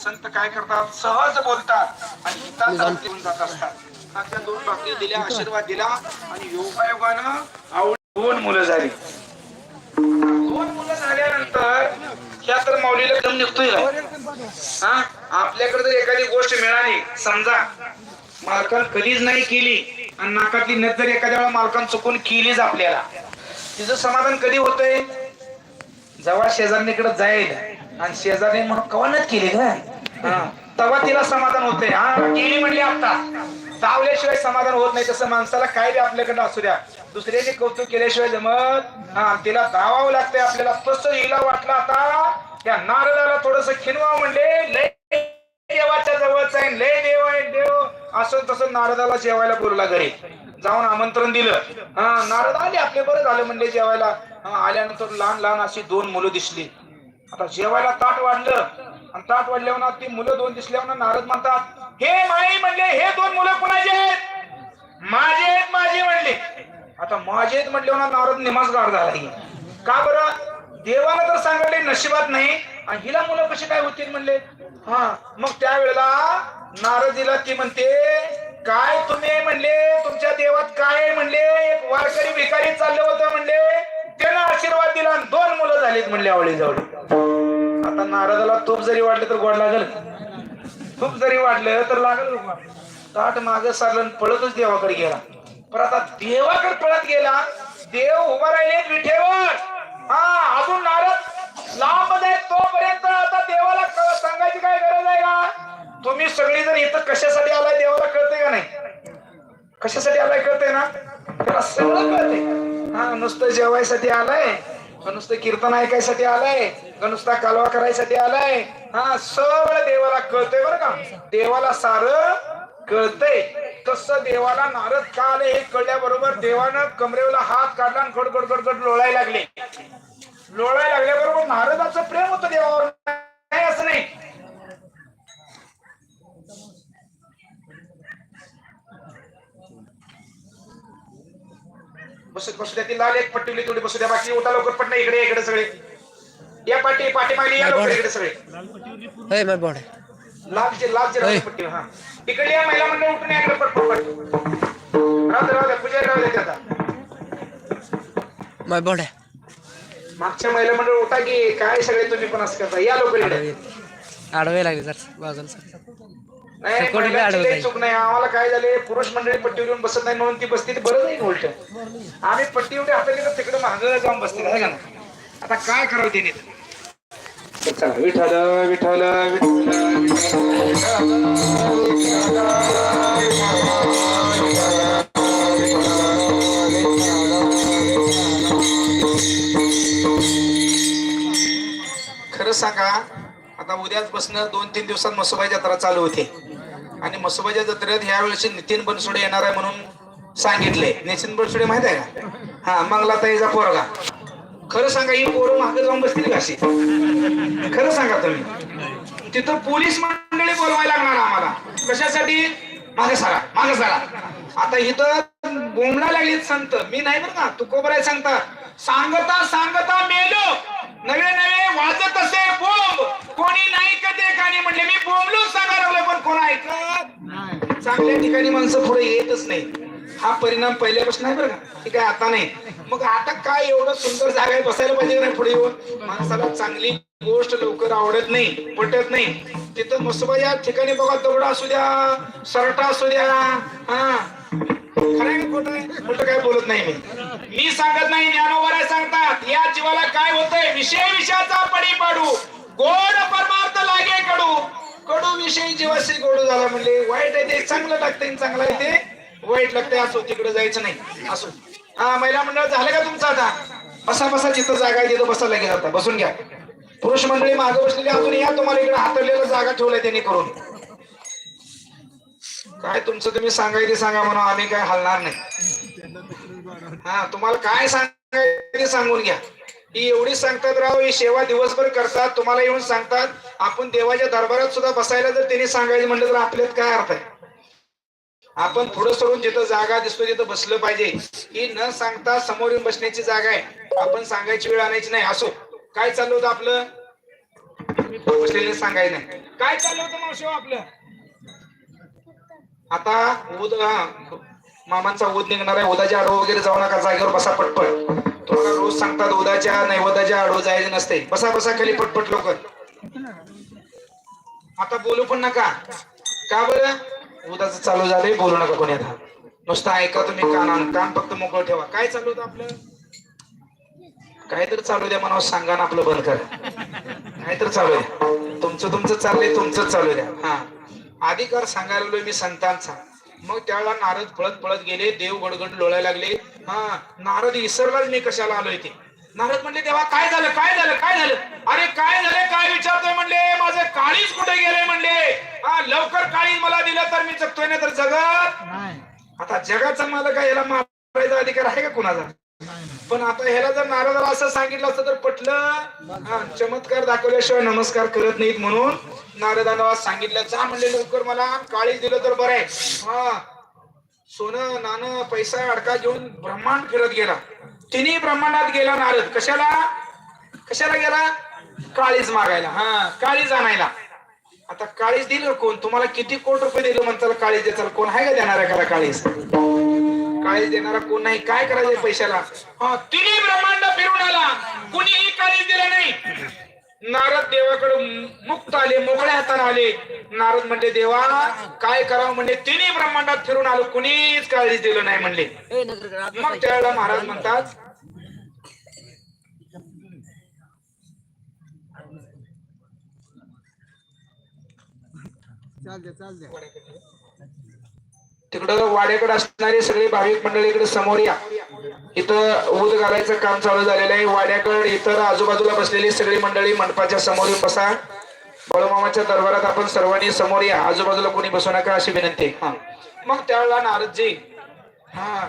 संत काय करतात? सहज बोलतात आणि हिताचा घेऊन जात असतात. त्या दोन भाकरी दिल्या आशीर्वाद दिला आणि योगायोगानं आवड दोन मुलं झाली. दोन मुलं झाल्यानंतर ह्या तर माऊलीला दम निघतोय हा? आपल्याकडे जर एखादी गोष्ट मिळाली. समजा मालकान कधीच नाही केली आणि नाकातली नत जर एखाद्या वेळा मालकान चुकून केलीच आपल्याला. तिचं समाधान कधी होतंय? जेव्हा शेजारणीकडे जाईल. आणि शेजारी म्हणून कवनच केली का तेव्हा तिला समाधान होते हा केली म्हणली आता धावल्याशिवाय समाधान होत नाही तसं माणसाला काय बी आपल्याकडे असू द्या. दुसऱ्याने कौतुक केल्याशिवाय जमत हा तिला धावावं लागतंय आपल्याला. तस हिला वाटलं आता त्या नारदाला थोडस खिनवा म्हणले लय देवाच्या जवळच आहे लय देव आहे देव. असं तसं नारदाला जेवायला बोलला घरी. जाऊन आमंत्रण दिलं. हा नारद आले आपले बरं झालं म्हणले जेवायला. आल्यानंतर लहान लहान अशी दोन मुलं दिसली. आता जेवायला ताट वाढलं. आणि ताट वाढल्यावर ना ती मुलं दोन दिसल्यावर ना नारद म्हणतात हे माई म्हणले हे दोन मुलं कुणाचे आहेत? माझे आहेत माझे म्हणले. आता माझे आहेत म्हटल्यावर ना नारद निमास गाड झाला का बरं? देवानं तर सांगितले नशिबात नाही. आणि हिला मुलं कशी काय होतील म्हणले? हा मग त्यावेळेला नारदीला ती म्हणते काय तुम्ही म्हणले तुमच्या देवात काय म्हणले? एक वारकरी भिकारी चालले होते म्हणले. त्यानं आशीर्वाद दिला आणि दोन मुलं झालीत म्हणले आवळी जवळ आता नारदाला तूप जरी वाटलं तर गोड लागल. तूप जरी वाटलं तर लागल. ताट माग सारलं पळतच देवाकडे गेला. पण आता देवाकडे पळत गेला देव उभा राहिले विठेवर. हा अजून नारद लांब आहे तोपर्यंत आता देवाला सांगायची काय गरज आहे का? तुम्ही सगळी जण इथं कशासाठी आलाय देवाला कळतंय का नाही? कशासाठी आलाय कळतंय ना? त्याला सगळं कळतंय. हा नुसतं जेवायसाठी आलाय. नुसतं कीर्तन ऐकायसाठी आलाय का नुसता कालवा करायसाठी आलाय? हा सगळं देवाला कळतंय बरं का? देवाला सार कळतंय. तस देवाला नारद का आले हे कळल्याबरोबर देवानं कमरेला हात काढला आणि गड गड लोळायला लागले. लोळायला लागल्याबरोबर नारदाचं प्रेम होतं देवावर नाही असं नाही. बसत बसू द्या ती लाल एक पट्टीवली तेवढी बसू द्या बाकी. उठा लवकर पट नाही इकडे इकडे सगळे. या पाठी पाठी मागली या लवकर इकडे सगळे. boy. लालचे लालचे राहू पट्टी हा. इकडे या महिला मंडळ उठून या इकडे पट पट पट. राहू दे राहू दे पुजारी राहू दे आता. मागच्या महिला मंडळ उठा की काय सगळे तुम्ही पण असं करता? या लवकर इकडे. आडवे लागले सर बाजूला सर. नाही महिलांची काही. चूक नाही. आम्हाला काय झाले? पुरुष मंडळी पट्टीवर येऊन बसत नाही. म्हणून ती बसती ते बरं नाही उलट. आम्ही पट्टी एवढी हाताली तर तिकडे मागं जाऊन बसते. आहे का नाही आता काय करावं विठ्ठल विठ्ठल विठ्ठल खरं सांगा आता उद्याच बसणं दोन तीन दिवसात मसोबाई जत्रा चालू होते. आणि जत्रेत ह्या वेळेस नितीन बनसोडे येणार आहे म्हणून सांगितले. नितीन बनसोडे माहीत आहे का? हा मंगलाताईचा पोरगा. खरं सांगा ही पोरं मागे जाऊन बसतील का अशी? खरं सांगा तुम्ही. तिथं पोलीस मंडळी बोलवायला लागणार आम्हाला. कशासाठी? मागे सारा मागे सारा. आता इथं बोंबडा लागलीत संत. मी नाही बरं का तुकोबराय सांगता सांगता सांगता मेलो. नवे नवे वाजत असे बोंब. कोणी नाही कधी कानी म्हणले? मी बोंबलो सांगा लागलो पण कोण ऐकत चांगल्या ठिकाणी माणसं पुढे येतच नाही. हा परिणाम पहिल्यापासून आहे बरं का. ठीक आहे आता नाही. मग आता काय एवढं सुंदर जागा आहे बसायला पाहिजे नाही पुढे येऊन? माणसाला चांगली गोष्ट लवकर आवडत नाही पटत नाही. तिथं मसोबा या ठिकाणी बघा दगड असू द्या सरटा असू द्या हा. खरं आहे आहे खोटं काय बोलत नाही मी. मी सांगत नाही ज्ञानोबराय सांगतात. या जीवाला काय होतंय? विषय विषयाचा पडी पाडू. गोड परमार्थ लागे कडू. कडू विषयी जीवाशी गोड झाला म्हणले वाईट आहे ते चांगलं लागतंय चांगलं आहे ते. वाईट लागतंय असो तिकडे जायचं नाही. असो. हा महिला मंडळ झालं का तुमचं आता? बसा बसा जिथं जागा आहे तिथं बसायला लागेल आता. बसून घ्या. पुरुष मंडळी मागे बसलेली अजून या तुम्हाला इकडे हातरलेला जागा ठेवलाय त्यांनी करून. काय तुमचं तुम्ही सांगायचे सांगा म्हणून आम्ही काय हलणार नाही. हा तुम्हाला काय सांगायचं सांगून घ्या. ही एवढी सांगतात राव ही सेवा दिवसभर करतात तुम्हाला येऊन सांगतात. आपण देवाच्या दरबारात सुद्धा बसायला जर त्यांनी सांगायचं म्हटलं तर आपल्यात काय अर्थ आहे? आपण पुढे सरून जिथं जागा दिसतो तिथं बसलं पाहिजे. ही न सांगता समोर येऊन बसण्याची जागा आहे. आपण सांगायची वेळ आणायची नाही. असो काय चाललं होतं आपलं? बसलेले सांगायचं नाही. काय चाललं होतं मावशी हो आपलं? आता उद मामांचा उद निघणार आहे. उदाच्या आडो वगैरे जाऊ नका जागेवर बसा पटपट. तुम्हाला रोज सांगतात उदाच्या नैवदाच्या आडव जायचं नसते. बसा बसा खाली पटपट लवकर. आता बोलू पण नका. का बरं? उदाचं चालू झालंय बोलू नका कोणी आता. नुसतं ऐका तुम्ही कानान कान फक्त मोकळं ठेवा. काय चालू होतं आपलं? काहीतरी चालू द्या मनावर सांगा ना आपलं बंद करा. काहीतरी चालू द्या. तुमचं तुमचं चाललंय तुमचं चालू द्या. हा. अधिकार सांगायला मी संतांचा. मग त्यावेळेला नारद पळत पळत गेले देव गडगड लोळायला लागले. हा नारद इसरलाच मी कशाला आलोय ते? नारद म्हणले तेव्हा काय झालं? काय झालं? काय झालं? अरे काय झालं? काय विचारतोय? म्हणले माझं काळीच कुठे गेले म्हणले. हा लवकर काळीज मला दिलं तर मी जगतोय ना तर जगत आता जगाचा मालक याला मारायचा अधिकार आहे का कुणाचा? पण आता ह्याला जर नारदाला असं सांगितलं असतं तर पटलं. हा, चमत्कार दाखवल्याशिवाय नमस्कार करत नाहीत म्हणून नारदाला सांगितलं. जा म्हणले लवकर मला काळी दिलं तर बरं आहे. हा. सोनं नाणं पैसा अडका घेऊन ब्रह्मांड फिरत गेला. तिन्ही ब्रह्मांडात गेला नारद. कशाला? कशाला गेला? काळीज मागायला. हा काळीज आणायला. आता काळीज दिलं कोण? तुम्हाला किती कोट रुपये दिलं म्हणताल काळीज देताल? कोण आहे का देणार आहे काळीज? काळीज देणारा कोण नाही? काय करायचं पैशाला? हा तिन्ही ब्रह्मांड फिरून आला. कुणीही काळीज दिलं नाही. नारद देवाकडे मुक्त आले मोकळ्या हाताने आले. नारद म्हणले देवा काय करावं? म्हणले तिन्ही ब्रह्मांडात फिरून आलो. कुणीच काळीज दिलं नाही म्हणले. मग त्यावेळेला महाराज म्हणतात तिकडं वाड्याकडे असणारे सगळे भाविक मंडळी इकडे समोर या. इथं ऊद घालायचं काम चालू झालेलं आहे. वाड्याकडे इतर आजूबाजूला बसलेली सगळी मंडळी मंडपाच्या समोर बसा. बळमामाच्या दरबारात आपण सर्वांनी समोर या. आजूबाजूला कोणी बसू नका अशी विनंती आहे. मग त्यावेळेला नारदजी हा.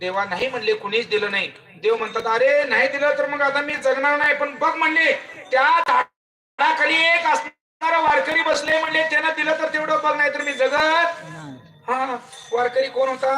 देवा नाही म्हणले कुणीच दिलं नाही. देव म्हणतात अरे नाही दिलं तर मग आता मी जगणार नाही. पण बघ म्हणले त्या झाडाखाली एक असणारा वारकरी बसले म्हणले त्यानं दिलं तर तेवढं बघ नाही तर मी जगत हा वारकरी कोण होता?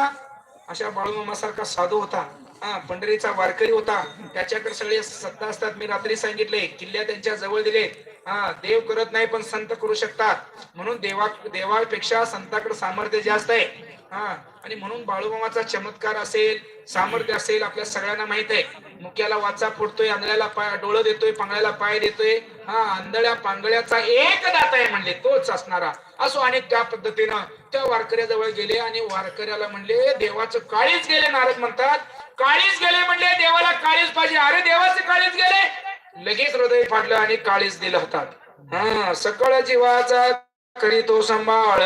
अशा बाळूमामासारखा साधू होता. हा पंढरीचा वारकरी होता. त्याच्याकडे सगळे सत्ता असतात. मी रात्री सांगितले किल्ल्या त्यांच्या जवळ दिले. हा देव करत नाही पण संत करू शकतात. म्हणून देवा देवापेक्षा संताकडे सामर्थ्य जास्त आहे. हा आणि म्हणून बाळूमामाचा चमत्कार असेल सामर्थ्य असेल आपल्या सगळ्यांना माहीत आहे. मुक्याला वाचा फुटतोय आंधळ्याला पाय डोळं देतोय पांगळ्याला पाय देतोय. हा आंधळ्या पांगळ्याचा एक दात आहे म्हणले तोच असणारा. असो अनेक त्या पद्धतीनं. त्या वारकऱ्याजवळ गेले आणि वारकऱ्याला म्हणले देवाचं काळीच गेले नारद म्हणतात. काळीच गेले म्हणले देवाला काळीच पाहिजे. अरे देवाचे काळीच गेले. लगेच हृदय फाटलं आणि काळीच दिलं होतात. हा सकळ जीवाचा करी तो सांभाळ.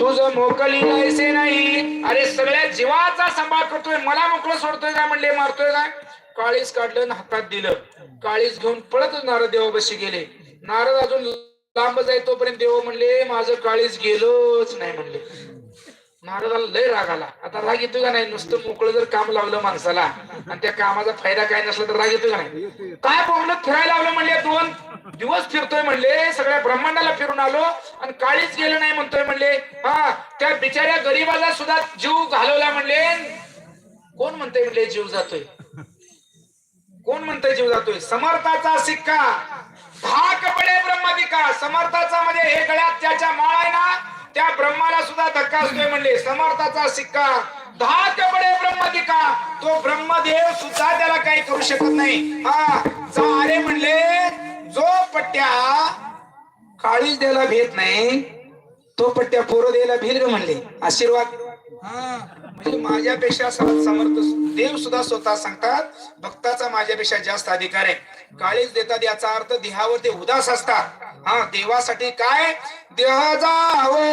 तुझं मोकली जायचे नाही. अरे सगळ्या जीवाचा सांभाळ करतोय मला मोकळं सोडतोय का? म्हणले मारतोय का? काळीच काढलं आणि हातात दिलं. काळीच घेऊन पळतच नारद देवापाशी गेले. नारद अजून लांब जाय तोपर्यंत देव म्हणले माझं काळीच गेलोच नाही म्हणले. महाराजाला लय राग आला. आता राग येतो का नाही? नुसतं मोकळं जर काम लावलं माणसाला आणि त्या कामाचा फायदा काय नसला तर राग येतो का नाही? काय पाहुलं फिरायला लावलं? म्हणले दोन दिवस फिरतोय म्हणले. सगळ्या ब्रह्मांडाला फिरून आलो आणि काळीच गेलं नाही म्हणतोय म्हणले. हा त्या बिचाऱ्या गरीबाला सुद्धा जीव घालवला म्हणले. कोण म्हणतोय? म्हणले जीव जातोय. कोण म्हणतोय जीव जातोय? समर्थाचा सिक्का. दहा कपडे ब्रह्मदिका. समर्थाचा म्हणजे हे गळ्यात त्याच्या माळ आहे ना त्या ब्रह्माला सुद्धा धक्का असतोय म्हणले. समर्थाचा सिक्का. दहा कपडे ब्रह्मदिका. तो ब्रह्मदेव सुद्धा त्याला काही करू शकत नाही. हा अरे म्हणले जो पट्ट्या काळीच द्यायला भेट नाही तो पट्ट्या पोरं द्यायला भील म्हणले. आशीर्वाद. हा. म्हणजे माझ्यापेक्षा समर्थ देव सुद्धा स्वतः सांगतात भक्ताचा माझ्यापेक्षा जास्त अधिकार आहे. काळीच देतात याचा अर्थ देहावर ते उदास असतात. हा देवासाठी काय? देह जावो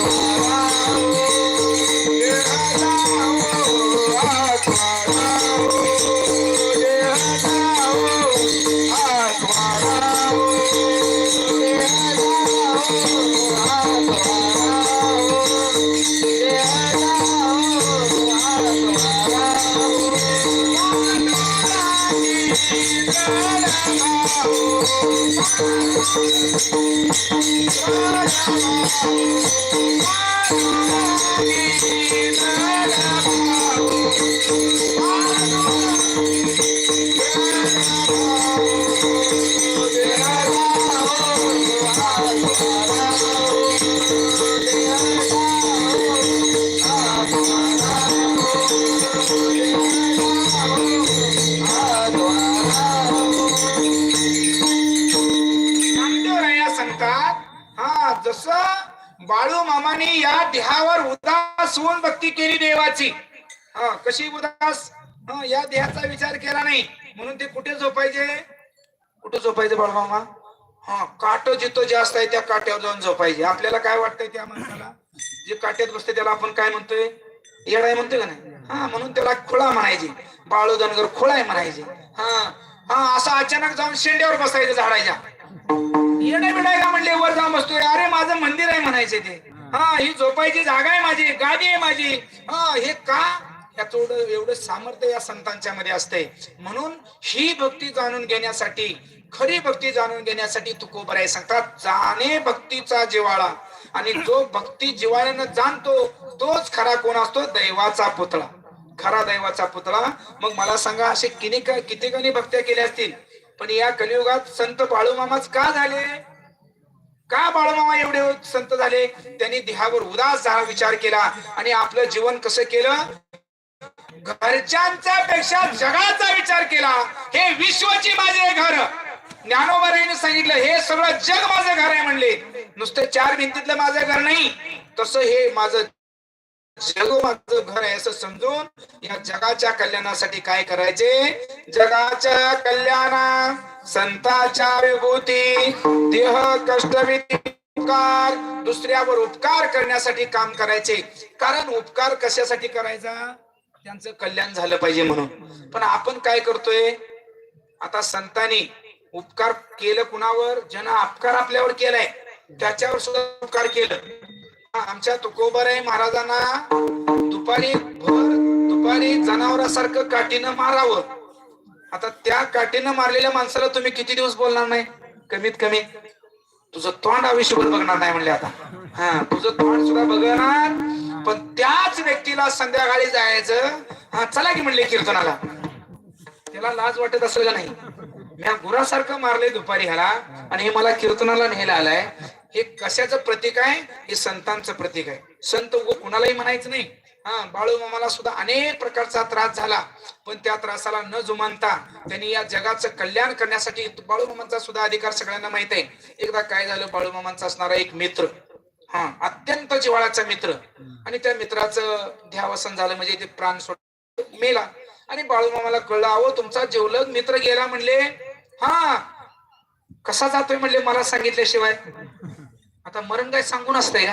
Oh, देह जावो मामाने या देहावर उदास होऊन भक्ती केली देवाची. हा कशी उदास? हा या देहाचा विचार केला नाही. म्हणून ते कुठे झोपायचे? कुठे झोपायचे बाळू मामा? हा काट जिथं जास्त आहे त्या काट्यावर जाऊन झोपायचे. आपल्याला काय वाटतंय त्या माणसाला? जे काट्यात बसते त्याला आपण काय म्हणतोय? येडाय म्हणतोय का नाही? हा म्हणून त्याला खुळा म्हणायचे. बाळू धनगर खोळाय म्हणायचे. हा हा असं अचानक जाऊन शेंड्यावर बसायचं झाडायच्या येणे बिडायला म्हणले वर जाऊन बसतोय. अरे माझं मंदिर आहे म्हणायचे ते. हा ही झोपायची जागा आहे माझी गादी आहे माझी. हा हे का? याचं एवढं एवढं सामर्थ्य या संतांच्या मध्ये असते म्हणून ही भक्ती जाणून घेण्यासाठी खरी भक्ती जाणून घेण्यासाठी तुकोबराय सांगतात जाणे भक्तीचा जिवाळा आणि जो भक्ती जिवाळ्यानं जाणतो तोच खरा कोण असतो? दैवाचा पुतळा. खरा दैवाचा पुतळा. मग मला सांगा असे किती कितीकानी भक्त्या केल्या असतील? पण या कलियुगात संत बाळूमामाच का झाले? का बाळमामा एवढे संत झाले? त्यांनी देहावर उदास झाला विचार केला आणि आपलं जीवन कसं केलं? घरच्यांच्या पेक्षा जगाचा विचार केला. हे विश्वची माझे घर. ज्ञानोबाईने सांगितलं हे सगळं जग माझं घर आहे म्हणले. नुसतं चार भिंतीतलं माझं घर नाही. तसं हे माझं जग माझं घर आहे असं समजून या जगाच्या कल्याणासाठी काय करायचे? जगाच्या कल्याणा संताच्या विभूती देह कष्ट उपकार दुसऱ्यावर उपकार करण्यासाठी काम करायचे. कारण उपकार कशासाठी करायचा? त्यांचं कल्याण झालं पाहिजे म्हणून. पण आपण काय करतोय? आता संतांनी उपकार केलं कुणावर? ज्यांना अपकार आपल्यावर केलाय त्याच्यावर सुद्धा उपकार केलं. आमच्या तुकोबराय महाराजांना दुपारी भर दुपारी जनावरासारखं काठीनं मारावं. आता त्या काठीनं मारलेल्या माणसाला तुम्ही किती दिवस बोलणार नाही? कमीत कमी. तुझं तोंड आयुष्यभर बघणार नाही म्हणले आता. हा तुझं तोंड सुद्धा बघणार. पण त्याच व्यक्तीला संध्याकाळी जायचं. हा चला की म्हणले कीर्तनाला. त्याला लाज वाटत असेल का नाही? मी गुरासारखं मारले दुपारी ह्याला आणि हे मला कीर्तनाला नेहला आलाय. हे कशाचं प्रतीक आहे? हे संतांचं प्रतीक आहे. संत उगो कुणालाही म्हणायचं नाही. हा बाळू मामाला सुद्धा अनेक प्रकारचा त्रास झाला. पण त्या त्रासाला न जुमानता त्यांनी या जगाचं कल्याण करण्यासाठी बाळू मामांचा सुद्धा अधिकार सगळ्यांना माहीत आहे. एकदा काय झालं? बाळू मामांचा असणारा एक मित्र. हा अत्यंत जिव्हाळ्याचा मित्र. आणि त्या मित्राचं ध्यावसन झालं म्हणजे ते प्राण सोड मेला. आणि बाळूमामाला कळलं अहो तुमचा जेवलग मित्र गेला म्हणले. हा कसा जातोय म्हणले मला सांगितल्याशिवाय. आता मरण काय सांगून असतंय का?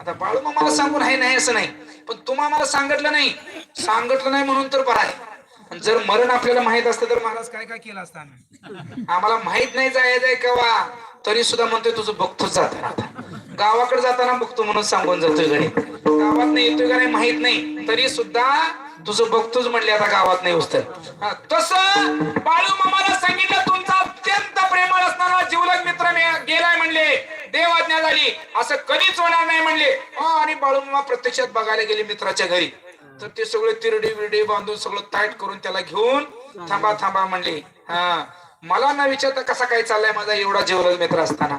आता बाळूमामाला सांगून आहे नाही असं नाही. पण तुम्हा मला सांगितलं नाही. सांगितलं नाही म्हणून तर बरं आहे. जर मरण आपल्याला माहीत असतं तर महाराज काय काय केलं असतं आम्ही? आम्हाला माहीत नाही जायचंय केव्हा तरी सुद्धा म्हणतोय तुझं बघतोच जाताना आता. गावाकडे जाताना बघतो म्हणून सांगून जातोय घरी. गावात नाही येतोय का नाही माहीत नाही. तरी सुद्धा तुझं बघतोच म्हणले आता गावात नाही उचतर तसं बाळू मामाला सांगितलं तुमचा अत्यंत प्रेमळ असणारा जीवलग मित्र गेलाय म्हणले देव आज्ञा झाली. असं कधीच होणार नाही म्हणले. आणि बाळूमा प्रत्यक्षात बघायला गेले मित्राच्या घरी. तर ते सगळे तिरडी बिरडी बांधून सगळं टाईट करून त्याला घेऊन थांबा थांबा म्हणले. हा. मला ना विचारता कसा काय चाललाय माझा एवढा जीवलग मित्र असताना?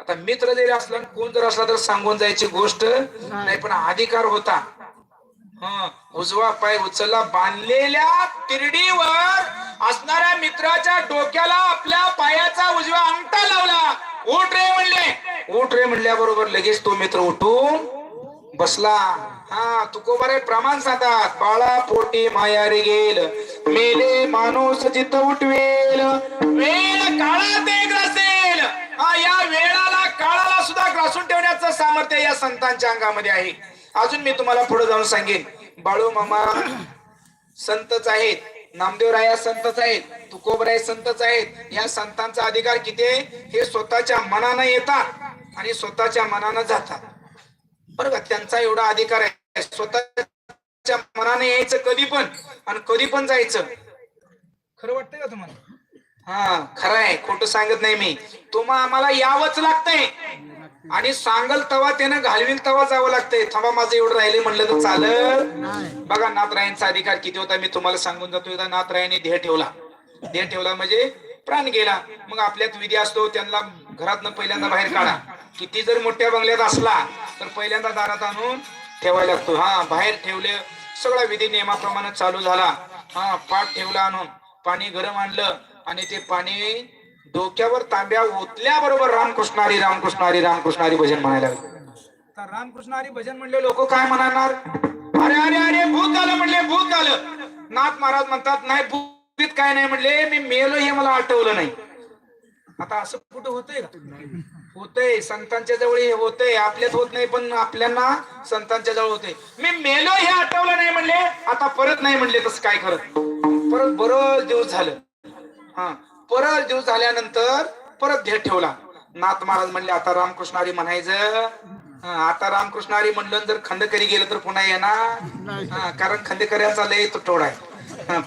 आता मित्र जरी असला कोण जर असला तर सांगून जायची गोष्ट नाही पण अधिकार होता. उजवा पाय उचलला बांधलेल्या तिरडीवर असणाऱ्या मित्राच्या डोक्याला आपल्या पायाचा उजवा अंगठा लावला. उठ रे म्हणले. उठ रे म्हणल्याबरोबर लगेच तो मित्र उठून बसला. हा तुकोबारे प्रमाण सांगतात. बाळा पोटी मायारी गेल. मेले माणूस जित उठवेल. वेळ काळा एक असेल. हा या वेळाला काळाला सुद्धा ग्रासून ठेवण्याचं सामर्थ्य या संतांच्या अंगामध्ये आहे. अजून मी तुम्हाला पुढे जाऊन सांगेन. बाळू मामा संतच आहेत. नामदेवराया संतच आहेत तुकोबराय संतच आहेत. या संतांचा अधिकार किती आहे? हे स्वतःच्या मनानं येतात आणि स्वतःच्या मनानं जातात. बरं का? त्यांचा एवढा अधिकार आहे. स्वतःच्या मनाने यायचं कधी पण आणि कधी पण जायचं. खरं वाटतंय का तुम्हाला? हा खरं आहे. खोटं सांगत नाही मी. तुम्हाला आम्हाला यावंच लागतंय. आणि सांगल तवा त्यानं घालवील तवा जावं लागतंय. थांबा माझं एवढं राहिले म्हणलं तर चालत बघा नाथरायांचा अधिकार किती होता मी तुम्हाला सांगून जातो. एकदा नाथरायाने ध्येय ठेवला. ध्येय ठेवला म्हणजे प्राण गेला. मग आपल्यात विधी असतो त्यांना घरातनं पहिल्यांदा बाहेर काढा. किती जर मोठ्या बंगल्यात असला तर पहिल्यांदा दारात आणून ठेवायला लागतो. हा बाहेर ठेवले सगळा विधी नियमाप्रमाणे चालू झाला. हा पाठ ठेवला आणून. पाणी गरम आणलं आणि ते पाणी डोक्यावर तांब्या ओतल्याबरोबर रामकृष्ण हरी रामकृष्ण हरी रामकृष्ण हरी भजन म्हणायला लागले. तर रामकृष्ण हरी भजन म्हणले लोक काय म्हणणार? अरे अरे अरे भूत झालं म्हणले भूत झालं नाथ महाराज म्हणतात नाही भूत काय नाही म्हणले मी मेलो हे मला आठवलं नाही. आता असं कुठं होतंय होतंय संतांच्या जवळ हे होतंय आपल्यात होत नाही पण आपल्याला संतांच्या जवळ होते मी मेलो हे आठवलं नाही म्हणले आता परत नाही म्हणले तसं काय करत परत बरं दिवस झालं. हा. परत दिवस झाल्यानंतर परत ध्येय ठेवला. नाथ महाराज म्हणले आता रामकृष्ण हरी म्हणायचं आता रामकृष्ण हरी म्हणलं जर खंडकरी गेलं तर पुन्हा येणार. कारण खंडेकऱ्याचा लय तुटवडा आहे.